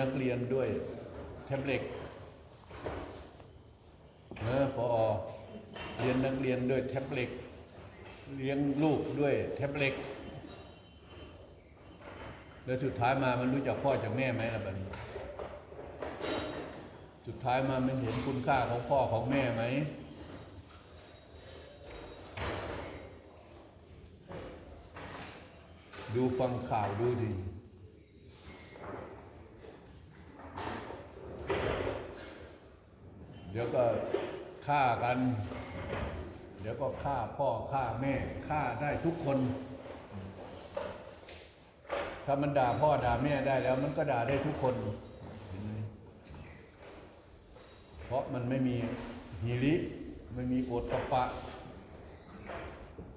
นักเรียนด้วย แท็บเล็ตเออพอเรียนนักเรียนด้วยแท็บเล็ตเลี้ยงลูกด้วยแท็บเล็ตแล้วสุดท้ายมามันรู้จักพ่อจากแม่ไหมล่ะบัดนี้ สุดท้ายมามันเห็นคุณค่าของพ่อของแม่ไหมดูฟังข่าวดูดิ เดี๋ยวก็ฆ่ากัน เดี๋ยวก็ฆ่าพ่อฆ่าแม่ฆ่าได้ทุกคน ถ้ามันด่าพ่อด่าแม่ได้แล้ว มันก็ด่าได้ทุกคน เพราะมันไม่มีหิริไม่มีโอตปปะ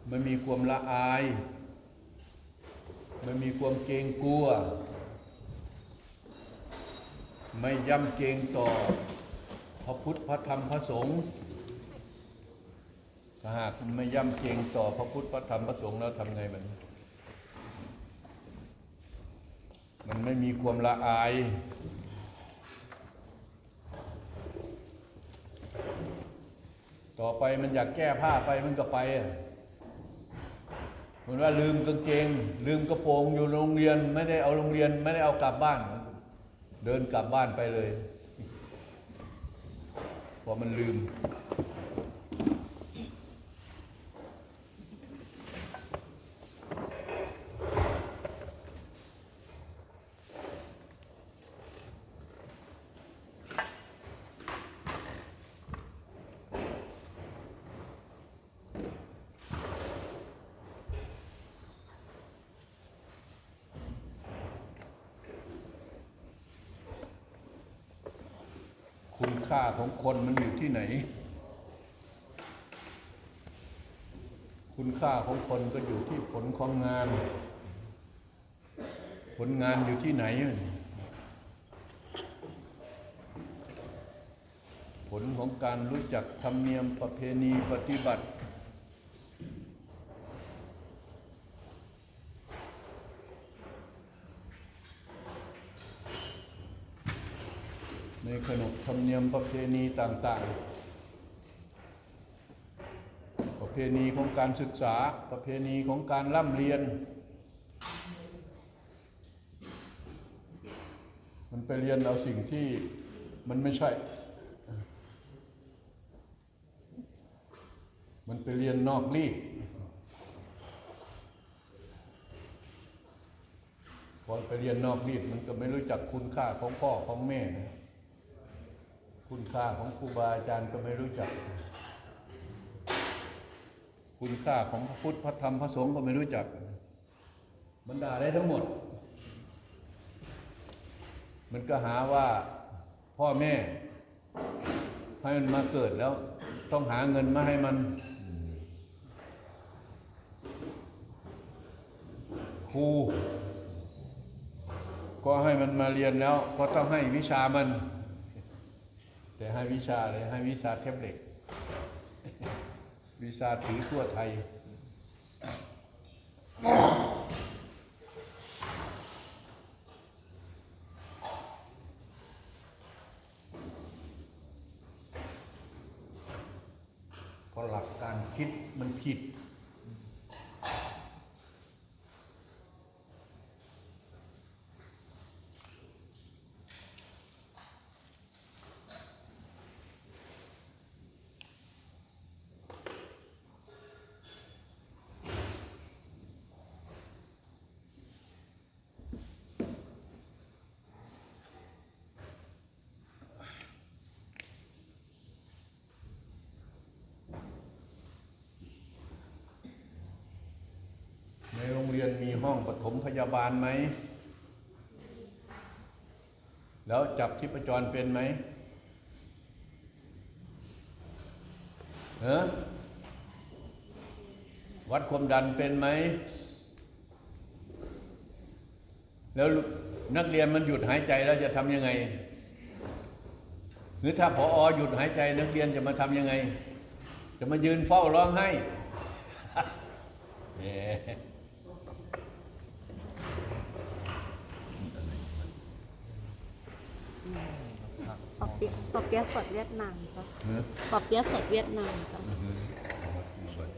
ไม่มีความละอายไม่มีความเกรงกลัว ไม่ย่ำเกรงต่อ พระพุทธพระธรรมพระสงฆ์ถ้าหากไม่ย่ำเกรงต่อพระพุทธพระธรรมพระสงฆ์แล้วทำไงมัน มันไม่มีความละอายต่อไปมันอยากแก้ผ้าไปมันก็ไปเหมือนว่าลืมกางเกง ลืมกระโปรงอยู่โรงเรียนไม่ได้เอาโรงเรียน ไม่ได้เอากลับบ้าน เดินกลับบ้านไปเลย พอมันลืม คุณค่าของคนมันอยู่ที่ไหน คุณค่าของคนก็อยู่ที่ผลของงาน ผลงานอยู่ที่ไหน ผลของการรู้จักธรรมเนียมประเพณีปฏิบัติ ในขนบธรรมเนียมประเพณีต่างๆ ประเพณีของการศึกษา ประเพณีของการร่ำเรียน มันไปเรียนเอาสิ่งที่มันไม่ใช่ มันไปเรียนนอกรีดพอไปเรียนนอกรีดมันก็ไม่รู้จักคุณค่าของพ่อของแม่นะ คุณค่าของครูบาอาจารย์ก็ไม่รู้จัก คุณค่าของพระพุทธพระธรรมพระสงฆ์ก็ไม่รู้จักมันด่าได้ทั้งหมด มันก็หาว่าพ่อแม่ให้มันมาเกิดแล้ว ต้องหาเงินมาให้มัน ครู ก็ให้มันมาเรียนแล้ว ก็ต้องให้วิชามัน แต่ให้วิชาเลยให้วิชาแท็บเล็ตวิชาถือทั่วไทย เพราะหลักการคิดมันผิด รงเรียนมีห้องปฐมพยาบาลไหม แล้วจับที่ประจรเป็นไหมเออวัดความดันเป็นไหม แล้วนักเรียนมันหยุดหายใจแล้วจะทำยังไง หรือถ้าพออหยุดหายใจ นักเรียนจะมาทำยังไง จะมายืนเฝ้าร้องไห้นี่ย นาม ปอเปี๊ยะปอเปี๊ยะสดเวียดนามจ้ะเนอะปอเปี๊ยะสดเวียดนามจ้ะ อือฮึเอามาดูก่อน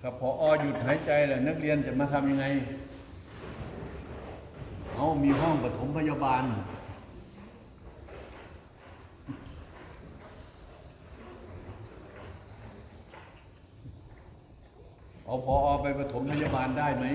ถ้าพออหยุดหายใจแหละนักเรียนจะมาทำยังไง เอามีห้องปฐมพยาบาล เอาพออไปปฐมพยาบาลได้ไหม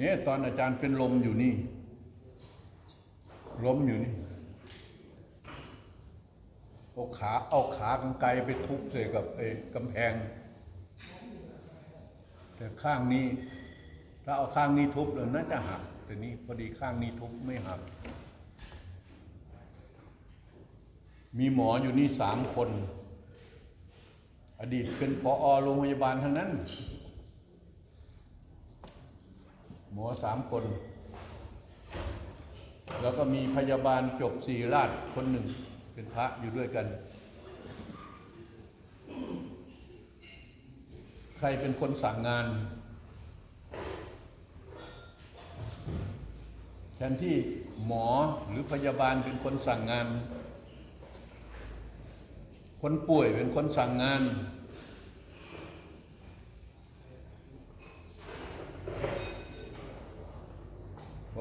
เนี่ยตอนอาจารย์เป็นลมอยู่นี่ ล้มอยู่นี่เอาขาเอาขากรรไกรไปทุบใส่กับไอ้กำแพง แต่ข้างนี้ ถ้าเอาข้างนี้ทุบแล้วน่าจะหัก แต่นี่พอดีข้างนี้ทุบไม่หัก มีหมออยู่นี่สามคน อดีตเป็นพออโรงพยาบาลทั้งนั้น หมอสามคน แล้วก็มีพยาบาลจบสี่ราชคนหนึ่ง เป็นพระอยู่ด้วยกัน ใครเป็นคนสั่งงาน แทนที่หมอหรือพยาบาลเป็นคนสั่งงาน คนป่วยเป็นคนสั่งงาน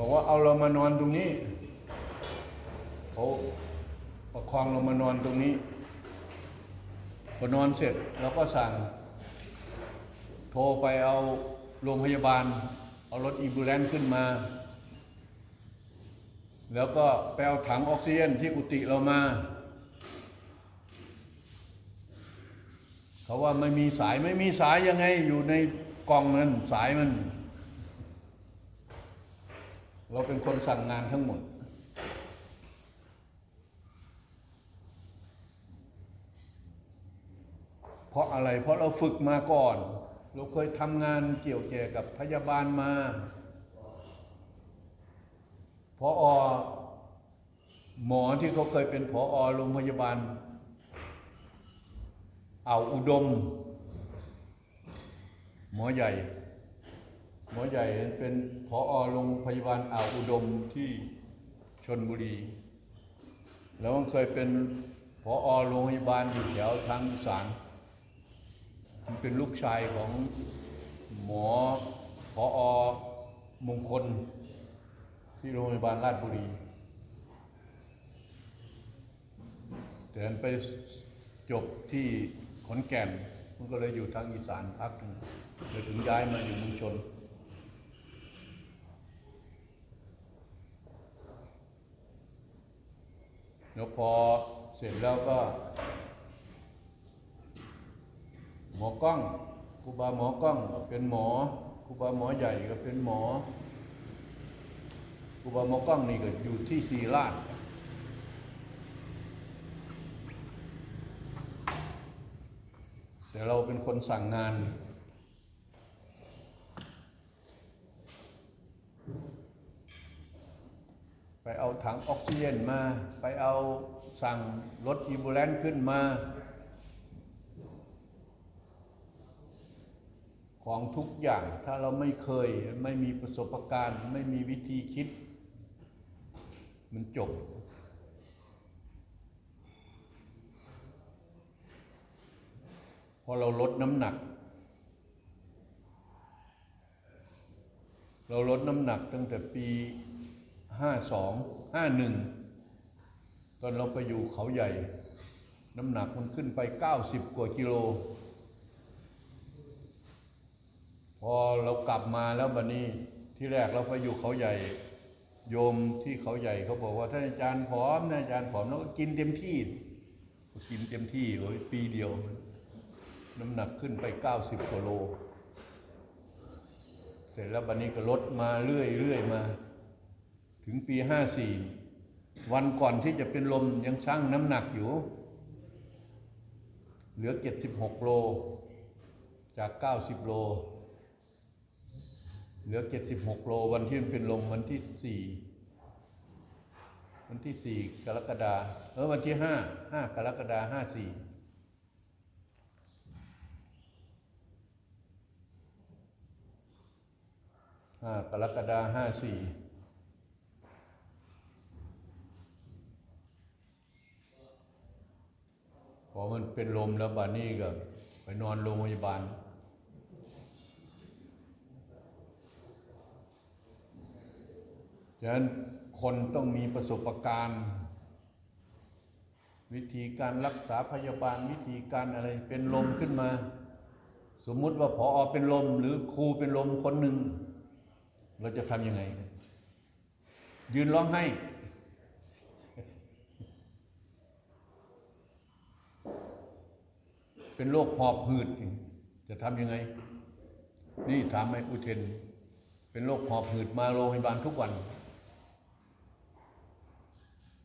บอกว่าเอาเรามานอนตรงนี้เขาประคองเรามานอนตรงนี้พอนอนเสร็จเราก็สั่ง โทรไปเอาโรงพยาบาล เอารถอีบูเลนซ์ขึ้นมา แล้วก็ไปเอาถังออกซิเจนที่กุฏิเรามา เขาว่าไม่มีสายไม่มีสายยังไงอยู่ในกล่องนั้นสายมัน เราเป็นคนสั่งงานทั้งหมด เพราะอะไร เพราะเราฝึกมาก่อน เราเคยทำงานเกี่ยวแก่กับพยาบาลมาพออหมอที่เขาเคยเป็นพออโรงพยาบาลอ่าวอุดม หมอใหญ่ หมอใหญ่เป็นพออโรงพยาบาลอ่าวอุดมที่ชนบุรี แล้วก็เคยเป็นพออโรงพยาบาลอยู่แถวทางสานมันเป็นลูกชายของหมอพออมงคล ที่โรงพยาบาลราชบุรี แต่ไปจบที่ขอนแก่น มันก็เลยอยู่ทางอีสานพักหนึ่งเลยถึงย้ายมาอยู่เมืองชน แล้วพอเสร็จแล้วก็ หมอกล้องครูบาหมอกล้องก็เป็นหมอครูบาหมอใหญ่ก็เป็นหมอครูบาหมอกล้องนี่ก็อยู่ที่ศรีราชแต่เราเป็นคนสั่งงาน ไป เอาถังออกซิเจนมา ไปเอาสั่งรถอีบูเลนซ์ขึ้นมา ของทุกอย่างถ้าเราไม่เคยไม่มีประสบการณ์ ไม่มีวิธีคิด มันจบพอเราลดน้ำหนัก เราลดน้ำหนักตั้งแต่ปี ห้าสองห้าหนึ่งตอนเราไปอยู่เขาใหญ่ น้ำหนักมันขึ้นไปเก้าสิบกว่ากิโล พอเรากลับมาแล้วบัดนี้ที่แรกเราไปอยู่เขาใหญ่ โยมที่เขาใหญ่เขาบอกว่าท่านอาจารย์ผอมท่านอาจารย์ผอมแล้วก็กินเต็มที่กินเต็มที่โอ้ยปีเดียว น้ำหนักขึ้นไปเก้าสิบกว่าโล เสร็จแล้วบันนี้ก็ลดมาเรื่อยเรื่อยมา ถึงปีห้าสี่วันก่อนที่จะเป็นลมยังชั่งน้ำหนักอยู่ เหลือเจ็ดสิบหกโล จากเก้าสิบโล เหลือเจ็ดสิบหกโลวันที่มันเป็นลมวันที่สี่วันที่สี่กรกฎาเออวันที่ห้าห้ากรกฎาห้าสี่ห้ากรกฎาห้าสี่พอ มันเป็นลมแล้วบานี้ก็ไปนอนโรงพยาบาล ฉะนั้นคนต้องมีประสบการณ์ วิธีการรักษาพยาบาลวิธีการอะไรเป็นลมขึ้นมา สมมุติว่าพออเป็นลม หรือครูเป็นลมคนหนึ่ง เราจะทำยังไง ยืนร้องไห้ เป็นโรคหอบหืดจะทำยังไง นี่ถามไหมอุเทน เป็นโรคหอบหืดมาโรงพยาบาลทุกวัน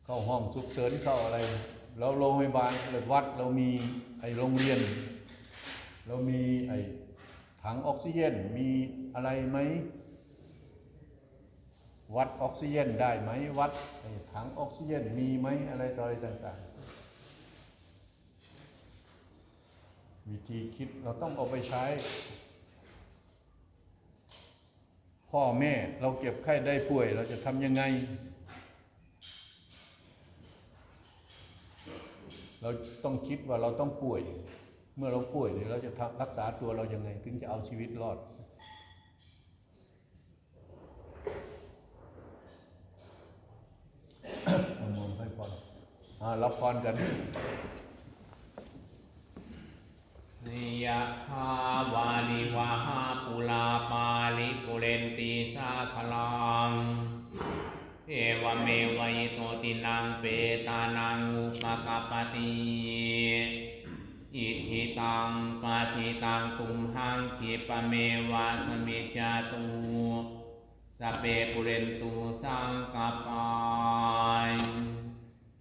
เข้าห้องสุกเสริญเข้าอะไรเราโรงพยาบาลหรือวัดเรามีไอ้โรงเรียน เรามีไอ้ถังออกซิเจนมีอะไรไหมวัดออกซิเจนได้ไหมวัดไอถังออกซิเจนมีไหมอะไรต่ออะไรต่าง ๆ วิธีคิดเราต้องเอาไปใช้ พ่อแม่เราเก็บไข้ได้ป่วย เราจะทำยังไง เราต้องคิดว่าเราต้องป่วย เมื่อเราป่วยเนี่ยเราจะรักษาตัวเรายังไง ถึงจะเอาชีวิตรอดเอมองให้พรอ่ารับพรกัน นิยะทาวาลิวาหาปุลาปาลิปุเรนติสาคลังเอวเมวัยโตตินังเปตานังอุปกปปติอิทิตังปาทิตังตุมหังขีปเมวะสมิจาตุสเปปุเรนตุสังกปาย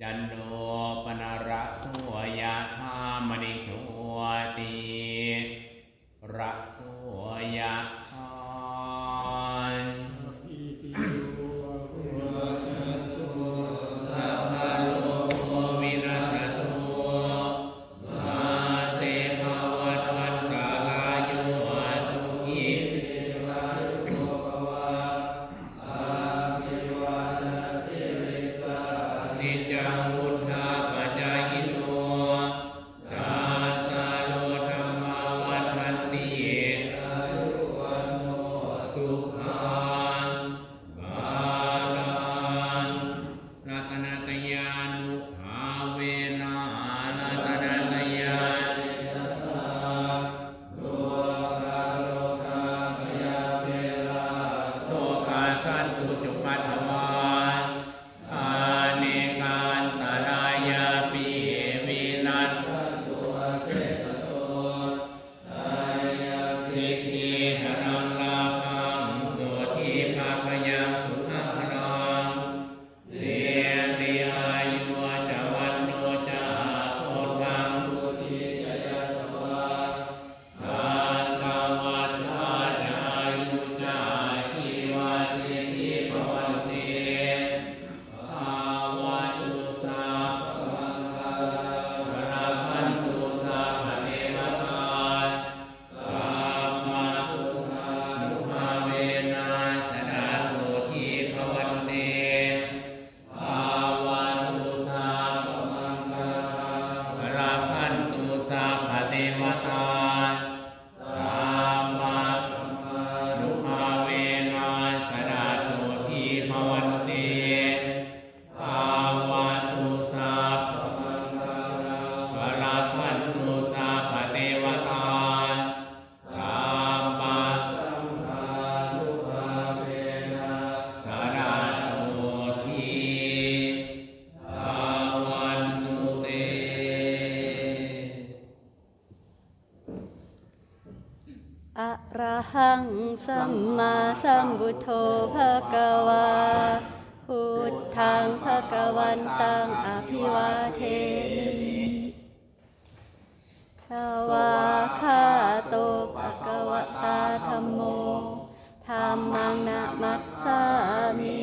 จันโดปนระโสยะธามณิ ติระโสยะ หังสัมมาสัมพุทโธภะคะวาพุทธังภะคะวันตังอภิวาเทมิสวาคาโตภะคะวะตาธัมโมธัมมังนะมัสสามิ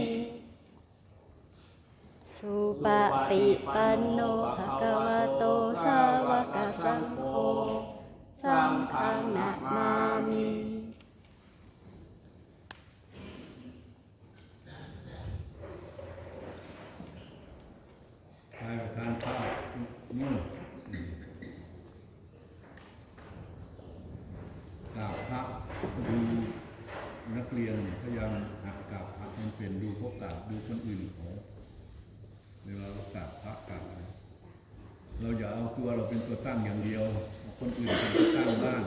สุปฏิปันโนภะคะวะโตสาวกสังโฆสังฆังนะมามิ ไปทานข้าวนู่นกราบพระดูนักเรียนพยายามหัดกราบพระมันเป็นดูพวกกราบดูคนอื่นเขาเวลาเรากราบพระกราบอะไรเราอย่า เป็นตัวตั้งอย่างเดียว คนอื่นเป็นตัวตั้งบ้าง